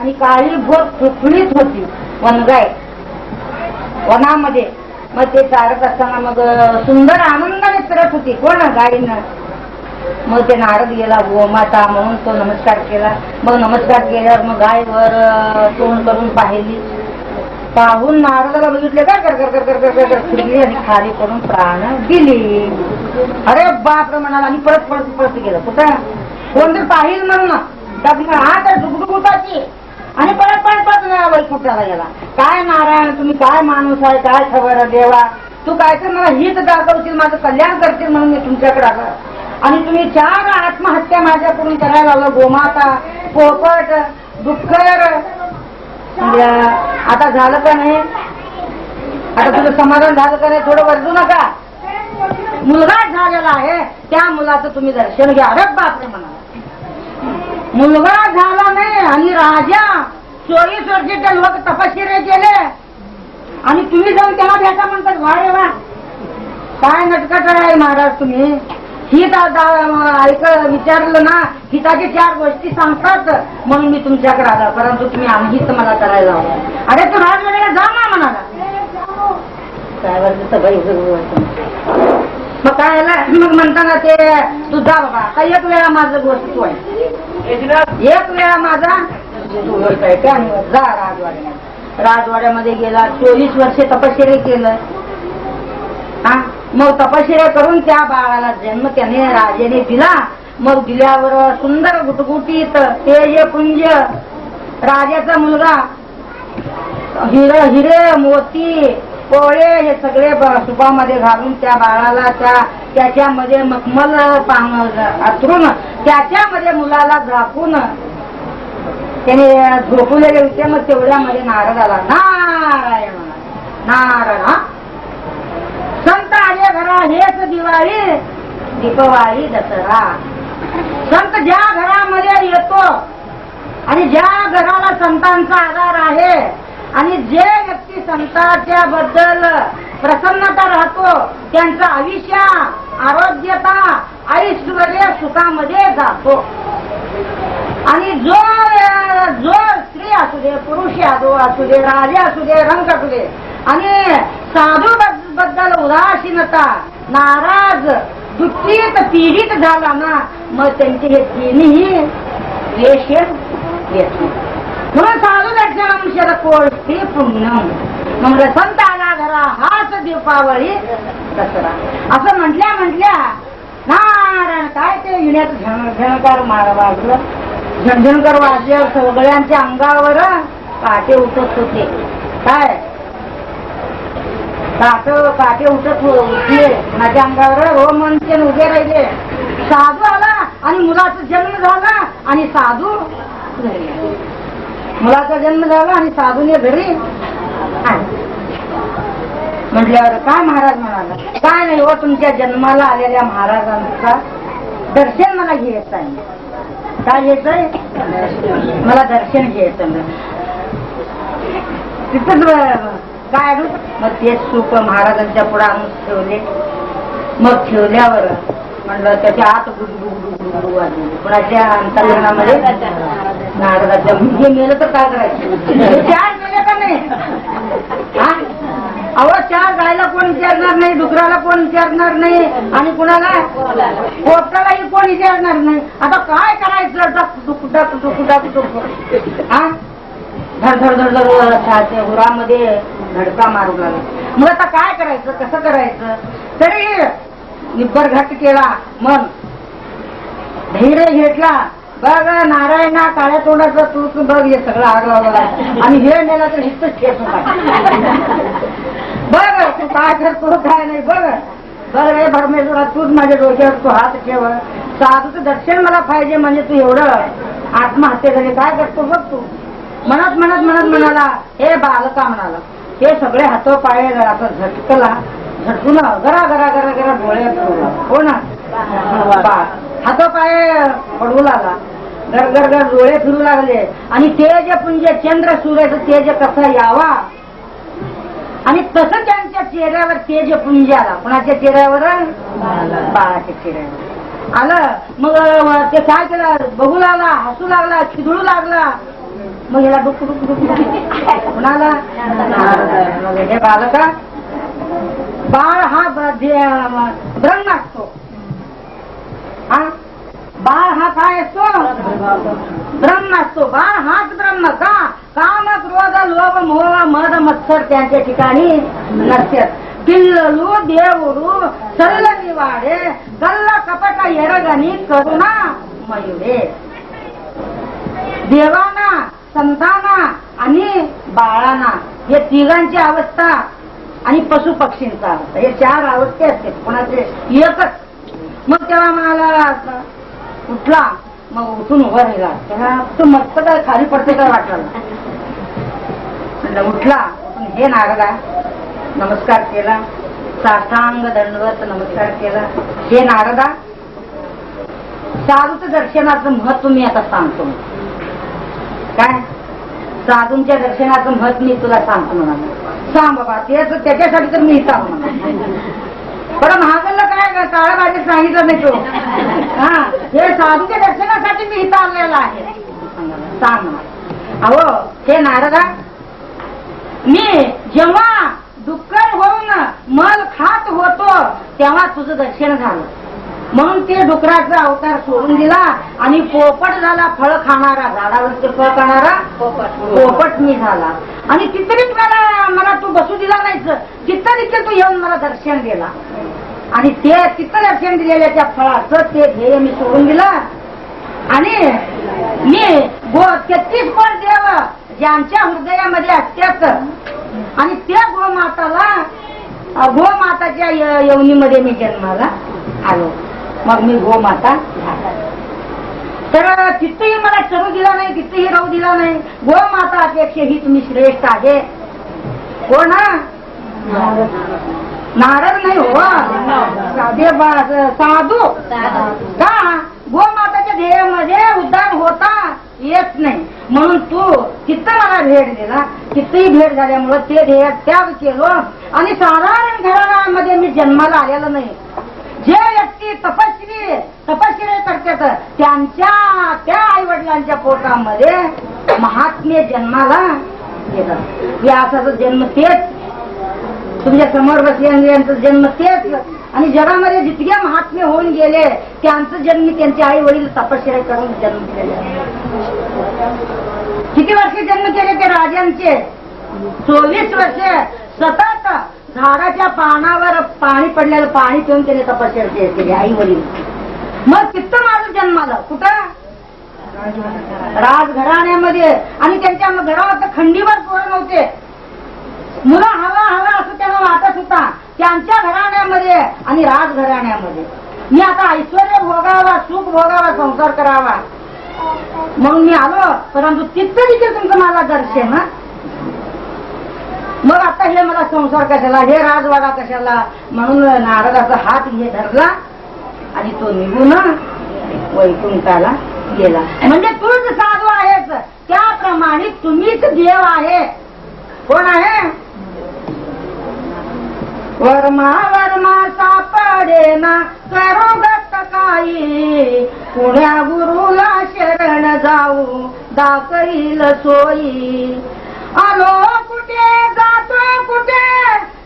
आणि काळी भोर फुफुळीत होती वनगाय. वनामध्ये. मग ते चारत असताना मग सुंदर आनंदाने फिरत होती. कोण गायीनं मग ते नारद गेला हो गोमाता म्हणून तो नमस्कार केला. मग नमस्कार केल्यावर मग गायवर तोंड करून पाहिली. पाहून नारदाला बघितले का कर कर कर कर कर फिरली आणि खाली करून प्राण दिली. अरे बाप म्हणाला आणि परत परत परत गेलं. कुठं? कोण जर पाहिल म्हणून त्यात हा आणि परत परत परत वैकुंठाला गेला. काय नारायण तुम्ही काय माणूस आहे काय खबर देवा? तू काय तर मला हित दाखवशील माझं कल्याण करतील म्हणून मी तुमच्याकडे आलो. आणि तुम्ही चार आत्महत्या माझ्याकडून करायला लागलो गोमाता पोपट डुक्कर म्हणजे आता झालं का नाही? आता तुझं समाधान झालं का नाही? थोडं वरजू नका. मुलगा झालेला आहे त्या मुलाचं तुम्ही दर्शन घ्या. अरे बापरे म्हणा मुलगा झाला नाही चोवीस वर्षाचे लोक तपश्चर्या केले. आणि तुम्ही जाऊन त्याला भेटा म्हणतात वा रे वा. काय नटकट आहे महाराज तुम्ही? आता ऐक विचारलं ना हिताचे चार गोष्टी सांगतात. म्हणून मी तुमच्याकडे आला परंतु तुम्ही अनहित मला करायला लावलं. अरे तू राजवाड्याला जा ना म्हणाला. काय बाई मग काय मग म्हणताना ते तू जा बाबा. का एक वेळा माझं गोष्ट तू आहे एक वेळा माझा तू आहे. का जा राजवाड्यात राजवाड्यामध्ये गेला चोवीस वर्षे तपश्चर्या केलं. हा? मग तपश्चर्या करून त्या बाळाला जन्म त्याने राजेने दिला. मग दिल्यावर सुंदर गुटगुटीत तेज पुंज राजाचा मुलगा हिर हिरे मोती पोळे हे सगळे सुपामध्ये घालून त्या बाळाला त्या त्याच्यामध्ये मखमल अथरून त्याच्यामध्ये मुलाला झाकून त्याने झोपलेले होते मग तेवढ्यामध्ये नारद आला. नारायण नारायण हा. संत आले घरा हेच दिवाळी दीपवाळी दसरा. संत ज्या घरामध्ये येतो आणि ज्या घराला संतांचा आधार आहे आणि जे व्यक्ती संतांच्या बद्दल प्रसन्नता राहतो. त्यांचं आयुष्य आरोग्यता ऐश्वर्य सुखामध्ये जातो. आणि जो जो स्त्री असू दे पुरुष असू असू दे राजे असू दे रंग असू दे आणि साधू बद्दल उदासीनता नाराज दुःखीत पीडित झाला ना मग त्यांचे हे तिन्ही क्लेश येत म्हणून साधू दर्शनम शर कोष्टी पुण्यम मग रसंत आला घरा हाच दीपावळी दसरा. असं म्हटल्या म्हटल्या नारायण काय ते विण्यात झण झणकार मार वाजलं झणझणकर वाजल्यावर सगळ्यांच्या अंगावर काटे उठत होते. काय? काट काटे उठत हो- उठले. माझ्या अंगावर हो म्हणते उभे राहिले. साधू आला आणि मुलाचा जन्म झाला आणि साधू घरी मुलाचा जन्म झाला आणि साधून घरी म्हटल्यावर काय महाराज म्हणाला काय नाही हो तुमच्या जन्माला आलेल्या महाराजांचा दर्शन मला घ्यायचं आहे. काय घ्यायचंय मला दर्शन घ्यायचं तिथंच काय आणू? मग ते सुख महाराजांच्या पुढे आणून ठेवले. मग ठेवल्यावर म्हणलं त्याच्या आत गुडगुड कुणाच्या अंतर्गणामध्ये नारदाच्या म्हणजे मेलं तर काय करायचं? चार मेले का नाही? अहो चार गायला कोण विचारणार नाही डुकराला कोण विचारणार नाही आणि कुणाला? पोपटालाही कोण विचारणार नाही. आता काय करायचं? डक डुक डक डुक डक डुक. हा? धड धड धड उरामध्ये धडका मारू लागला. मग आता काय करायचं? कसं करायचं? तरी निब्बर घट केला. मन धैर्य घेतला. बघ नारायणा काळ्या तोंडाचं तू तू बघ हे सगळं आग लावला आणि हे नेला तर ठेच बघ तू काय करतो काय नाही बघ. बघ रे परमेश्वरा तूच माझ्या डोक्यावर तू हात ठेव. साधूचं दर्शन मला पाहिजे म्हणजे तू एवढं आत्महत्या झाली. काय करतो बघ तू? म्हणत म्हणत म्हणत म्हणाला हे बालका म्हणाला. हे सगळे हातो पाय असं झटकला. झटकून गरा गरा गरा गरा डोळे फिरवला. हो ना? हातो पाय पडवू लागला. गर गर गर डोळे फिरू लागले. आणि तेज पुंज चंद्र सूर्याचं तेज कसा यावा? आणि तसं त्यांच्या चेहऱ्यावर तेज पुंज आला. कुणाच्या चेहऱ्यावर? बाळाच्या चेहऱ्यावर. आलं. मग ते काय केलं? बघू लागला हसू लागला खिदळू लागला. मग याला डुक डुक डुक कुणाला? हे बालका? बाळ हा ब्रह्म असतो. बाळ हा काय असतो? ब्रह्म असतो. बाळ हाच ब्रह्म का? काम क्रोध लोभ मोह मद मत्सर त्यांच्या ठिकाणी नसतात पिल्ललू देवरू सल्ल निवाडे कल्ल कपट एरगणी करुणा मयुरे. देवाना संताना आणि बाळाना हे तिघांची अवस्था आणि पशु पक्षींचा अवस्था. हे चार अवस्थे असते. कोणाचे? एकच. मग तेव्हा मला उठला मग उठून उभा राहिला. त्याला तो मस्त काय खाली पडते काय वाटलं. उठला. हे नारदा. नमस्कार केला. साष्टांग दंडवत नमस्कार केला. हे नारदा साधूचं दर्शनाचं महत्त्व मी आता सांगतो. काय? साधूंच्या दर्शनाचं महत्त्व मी तुला सांगतो म्हणा सांग बाबा त्याच त्याच्यासाठी तर मी सांग म्हणा पण महागल्ला काय काळ्या भाजी सांगितलं नाही तो. हा हे साधूच्या दर्शनासाठी मी इथं आलेला आहे. सांग अहो हे नारदा मी जेव्हा दुःख होऊन मल खात होतो तेव्हा तुझं दर्शन झालं. म्हणून ते डुकराचा अवतार सोडून दिला आणि पोपट झाला फळ खाणारा झाडावरचे फळ खाणारा पोपट मी झाला आणि तिथं मला मला तू बसू दिला नाहीच तिथं तिथे तू येऊन मला दर्शन दिला. आणि ते तिथं दर्शन दिलेल्या त्या फळाचं ते ध्येय मी सोडून दिलं. आणि मी गो तेहतीस पण देव ज्यांच्या हृदयामध्ये असतात आणि त्या गोमाताला गोमाताच्या य- यवनीमध्ये मी जन्माला आलो. मग मी हो गोमाता झाला. तर तिथेही मला चरू दिला नाही तिथेही राहू दिला नाही हो गोमाता अपेक्षाही तुम्ही श्रेष्ठ आहे. हो ना? नारद नाही हो. साधे साधू. का? गोमाताच्या ध्येयामध्ये उद्धार होता येत नाही. म्हणून तू किती मला भेट दिला तिथंही भेट झाल्यामुळं ते ध्येय त्याग केलो आणि साधारण घरामध्ये मी जन्माला आलेलो नाही. जे व्यक्ती तपस्वी तपश्चर्या करतात त्यांच्या त्या आई वडिलांच्या पोटामध्ये महात्म्य जन्माला येतात व्यासाचा जन्म तेच. तुमच्यासमोर बसलेल्यांचा जन्म तेच. आणि जगामध्ये जितके महात्मे होऊन गेले त्यांचं जन्म त्यांचे आई वडील तपश्चर्या करून जन्म केले. किती वर्ष जन्म केले ते राजांचे? चोवीस वर्ष. सतत झाडाच्या पानावर पाणी पडलेलं पाणी पिऊन त्याने तपश्चर्या केली आई वडील. मग तिथं माझं जन्माला. कुठं? राजघराण्यामध्ये. आणि त्यांच्या घरावर खंडीवर पोरं नव्हते. मुलं हवा हवा असं त्यांना वाटत होता त्यांच्या घराण्यामध्ये आणि राजघराण्यामध्ये. मी आता ऐश्वर भोगावा सुख भोगावा संसार करावा. मग मी आलो परंतु तिथं देखील तुमचं मला दर्शन मग आता हे मला संसार कशाला हे राजवाडा कशाला? म्हणून नारदाचा हात हे धरला आणि तो निघून वैकुंठाला गेला. म्हणजे तूच साधू आहेस. त्याप्रमाणे तुम्हीच देव आहे. कोण आहे? वर्मा वर्मा सापडे ना करो गत काही. पुण्या गुरुला शरण जाऊ दाखईल सोयी. आलो कुठे जातो कुठे?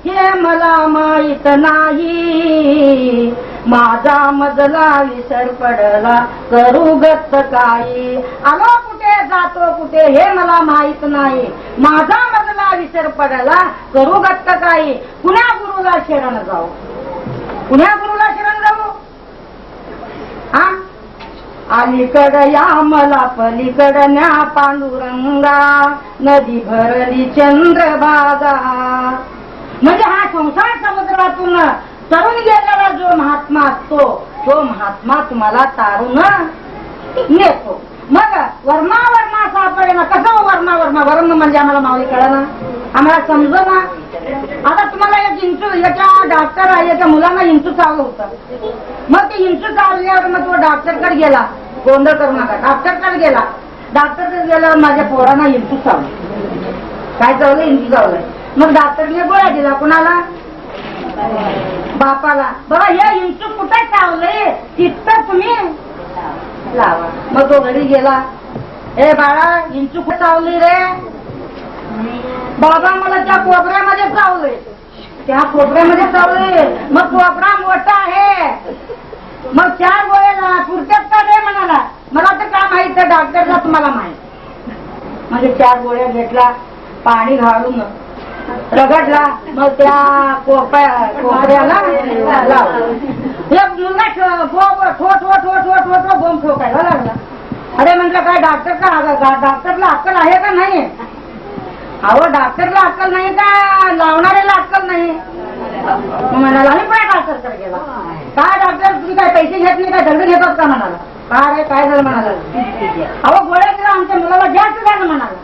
हे मला माहीत नाही. माझा मजला विसर पडला. करू गत काही. आलो कुठे? जातो कुठे? हे मला माहीत नाही. माझा मजला विसर पडला. करू गत काही. पुण्या गुरुला शरण जाऊ. पुण्या गुरुला शरण जाऊ हा अलीकड या मला पलीकड न्या पांडुरंगा. नदी भरली चंद्रभागा. म्हणजे हा संसार समुद्रातून तरुण गेलेला जो महात्मा असतो तो महात्मा तुम्हाला तारून नेतो. मग वर्मा वर्मा सापडे ना कसं हो वर्मा वर्मा वर्म म्हणजे आम्हाला माऊली कळा ना आम्हाला समज ना आता तुम्हाला एक इंचू याच्या डॉक्टर आहे याच्या मुलांना इंचू चालू होतं. मग ते इंचू चालल्यावर मग तो डॉक्टरकडे गेला. गोंधळ करू नका. डॉक्टरकडे गेला. डॉक्टरकडे गेल्यावर माझ्या पोरांना इंटू चावलं काय चावलं इंटू चावलंय मग डॉक्टरने गोळ्या दिला कुणाला? बापाला. बघा हे इंटू कुठे चावलंय तिथं तुम्ही लावा. मग तो घरी गेला. ए बाळा इंचू कुठे चावली रे? बाबा मला त्या कोपऱ्यामध्ये चावले त्या कोपऱ्यामध्ये चावले मग कोपरा मोठा आहे. मग चार गोळ्या पुरत्यात का रे म्हणाला मला तर काय माहीत त्या डॉक्टरला तुम्हाला माहीत म्हणजे चार गोळ्या घेतला पाणी घालून रगडला मग त्या कोपऱ्या कोपऱ्याला मुलगा ठो- ठो- ठो बोंब ठोकायला लागला अरे म्हटलं काय डॉक्टर का डॉक्टरला अक्कल आहे का नाही अहो डॉक्टरला अक्कल नाही का लावणाऱ्याला अक्कल नाही म्हणाला डॉक्टरकडे गेला? काय डॉक्टर तुम्ही काय पैसे घेत नाही काय दगड घेतात का म्हणाला? काय रे काय झालं म्हणाला? अहो गोळ्या दिला आमच्या मुलाला जास्त झालं म्हणाला.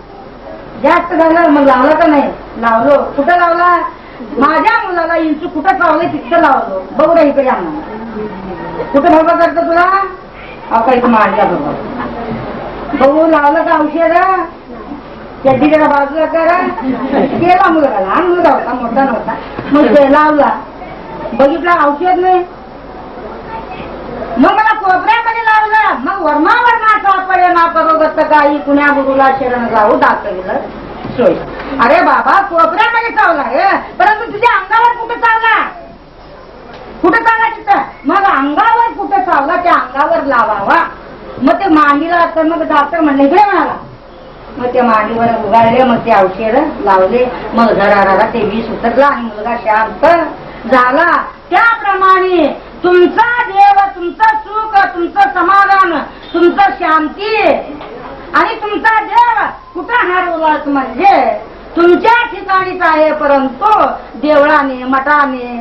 जास्त झालं मग लावलं का नाही? लावलो. कुठं लावला? माझ्या मुलाला इंचू कुठं चावलं तिथं लावलो. बघू रे इकडे आम्हाला. कुठं बाबा करतो तुला? अहो काही मांडला बाबा बघू. लावलं का औषध? चड्डी जरा बाजूला करा. केला मुलगा लहान मुलगा होता मोठा नव्हता. मग लावला. बघितला औषध नाही. मग मला कोपऱ्यामध्ये लावलं. मग वर्मावर ना सापडे ना काही कुण्या गुरुला शरण जाऊ दाखविलं सोय. अरे बाबा कोपऱ्यामध्ये चावला रे. परंतु तुझ्या अंगावर कुठं चावला? कुठं चावला तिथं? मग अंगावर कुठं चावला? त्या अंगावर लावावा. मग ते मांडीला तर मग डॉक्टर म्हणले इकडे म्हणाला. मग ते मांडीवर उगाळले मग ते औषध लावले. मग घराला ते वीस उतरला आणि मुलगा शांत झाला. त्याप्रमाणे तुमचा देव तुमचं सुख तुमचं समाधान तुमचं शांती आणि तुमचा देव कुठं हरवलाच म्हणजे तुमच्या ठिकाणीच आहे परंतु देवळाने मठाने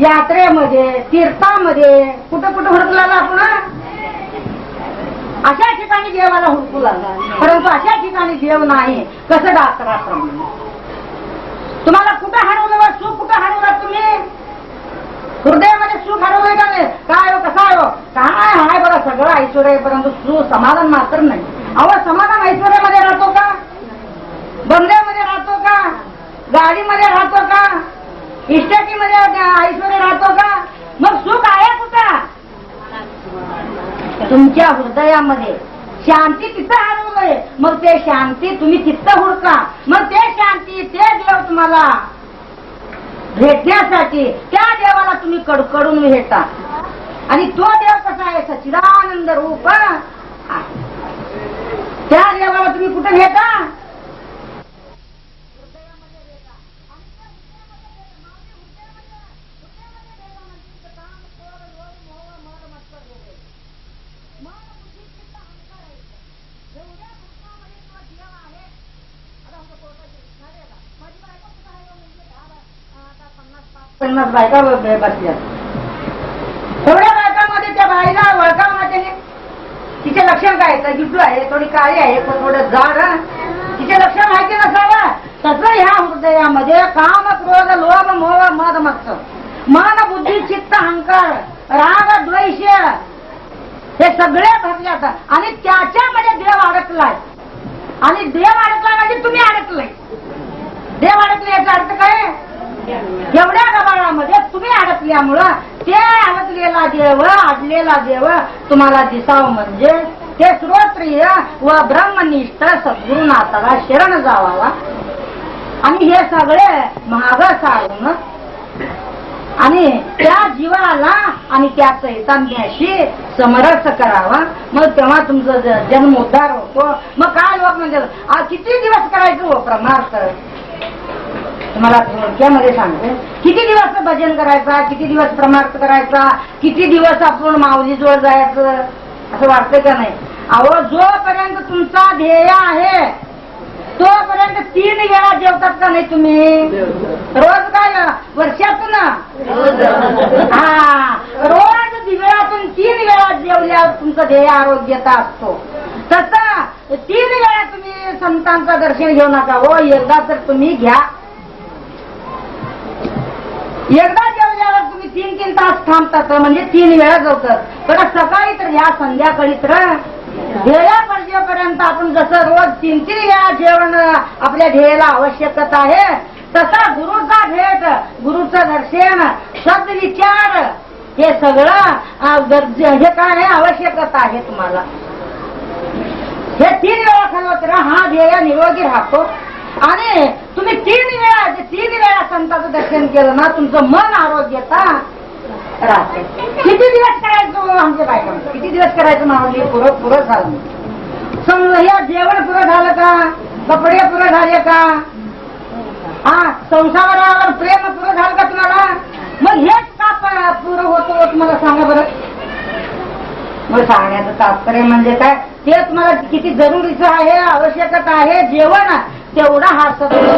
यात्रेमध्ये तीर्थामध्ये कुठं कुठं हरकला आपण? अशा ठिकाणी देवाला हुडकू लागला. परंतु अशा ठिकाणी देव नाही कसं दासराश्रम तुम्हाला कुठं हरवलं बा? सुख कुठं हरवलं तुम्ही? हृदयामध्ये सुख हरवलंय का नाही? काय हो, कसं आहे हो? काय हाय बघा सगळं ऐश्वर आहे परंतु सुख समाधान मात्र नाही. अहो समाधान ऐश्वर्यामध्ये राहतो का? बंगल्यामध्ये राहतो का? गाडीमध्ये राहतो का? इस्टेटीमध्ये ऐश्वर राहतो का? मग सुख आहे कुठं? तुमच्या हृदयामध्ये शांती तिथं हरवलंय मग ते शांती तुम्ही तिथं हुडका. मग ते शांती ते देव तुम्हाला भेटण्यासाठी त्या देवाला तुम्ही कडकडून भेटा. आणि तो देव कसा आहे? सचिदानंद रूप त्या देवाला तुम्ही कुठं भेटा? पन्नास बायका बसल्या थोड्या बायकांमध्ये त्या बाईला ओळखावं त्याने तिचे लक्षण काय? तर गिटू आहे थोडी काळी आहे पण थोडं जाड तिचे लक्षण माहिती नसावं. तसं ह्या हृदयामध्ये काम क्रोध लोभ मोह मध मत्स मन बुद्धी चित्त अहंकार राग द्वेष हे सगळे भरले असतात आणि त्याच्यामध्ये देव अडकलाय. आणि देव अडकला म्हणजे तुम्ही अडकलाय. देव अडकले याचा अर्थ असल्यामुळं ते अडकलेला देव अडलेला देव तुम्हाला दिसावं म्हणजे ते श्रोत्रिय व ब्रह्मनिष्ठ सद्गुरुनाथाला शरण जावावा. आणि हे सगळे महाग सारून आणि त्या जीवाला आणि त्या चैतन्याशी समरस करावा. मग तेव्हा तुमचं जन्म उद्धार होतो. मग काय लोक म्हणजे किती दिवस करायचं हो प्रमार्थ तुम्हाला थोडक्यामध्ये सांगते. किती दिवस भजन करायचा किती दिवस प्रमार्थ करायचा किती दिवस आपण माऊलीजवळ जायचं असं वाटतं का नाही? अहो जोपर्यंत तुमचा ध्येय आहे तोपर्यंत तीन वेळा जेवतात का नाही तुम्ही? रोज काय? वर्षातून? हा. रोज दिव्यातून तीन वेळा जेवल्यावर तुमचं ध्येय आरोग्यता असतो. तसा तीन वेळा तुम्ही संतांचं दर्शन घेऊ नका. हो एकदा तर तुम्ही घ्या. एकदा जेवल्यावर तुम्ही तीन तीन तास थांबतात म्हणजे तीन वेळा जेवतात. तर सकाळी तर या संध्याकाळी तर ध्येया पर्यंत आपण जसं रोज तीन तीन वेळा जेवण आपल्या ध्येयाला आवश्यकता आहे तसा गुरुचा भेट गुरुचं दर्शन सद्विचार हे सगळं हे काय आवश्यकता आहे तुम्हाला. हे तीन वेळा खाल्लं तर हा ध्येय निरोगी राहतो. आणि तुम्ही तीन वेळा जे तीन वेळा संताचं दर्शन केलं ना तुमचं मन आरोग्यता राहते. किती दिवस करायचं हो आमच्या बायका? किती दिवस करायचं मावली पुरं पुरं झालं. समजा या जेवण पुरं झालं का? कपडे पुरं झाले का? हा संसारावर प्रेम पुरं झालं का तुम्हाला? मग हेच का पुरं होतं तुम्हाला सांगा बरं. मग सांगण्याचं तात्पर्य म्हणजे काय? ते तुम्हाला किती जरुरीचं आहे आवश्यकता आहे जेवण तेवढा हा सत्य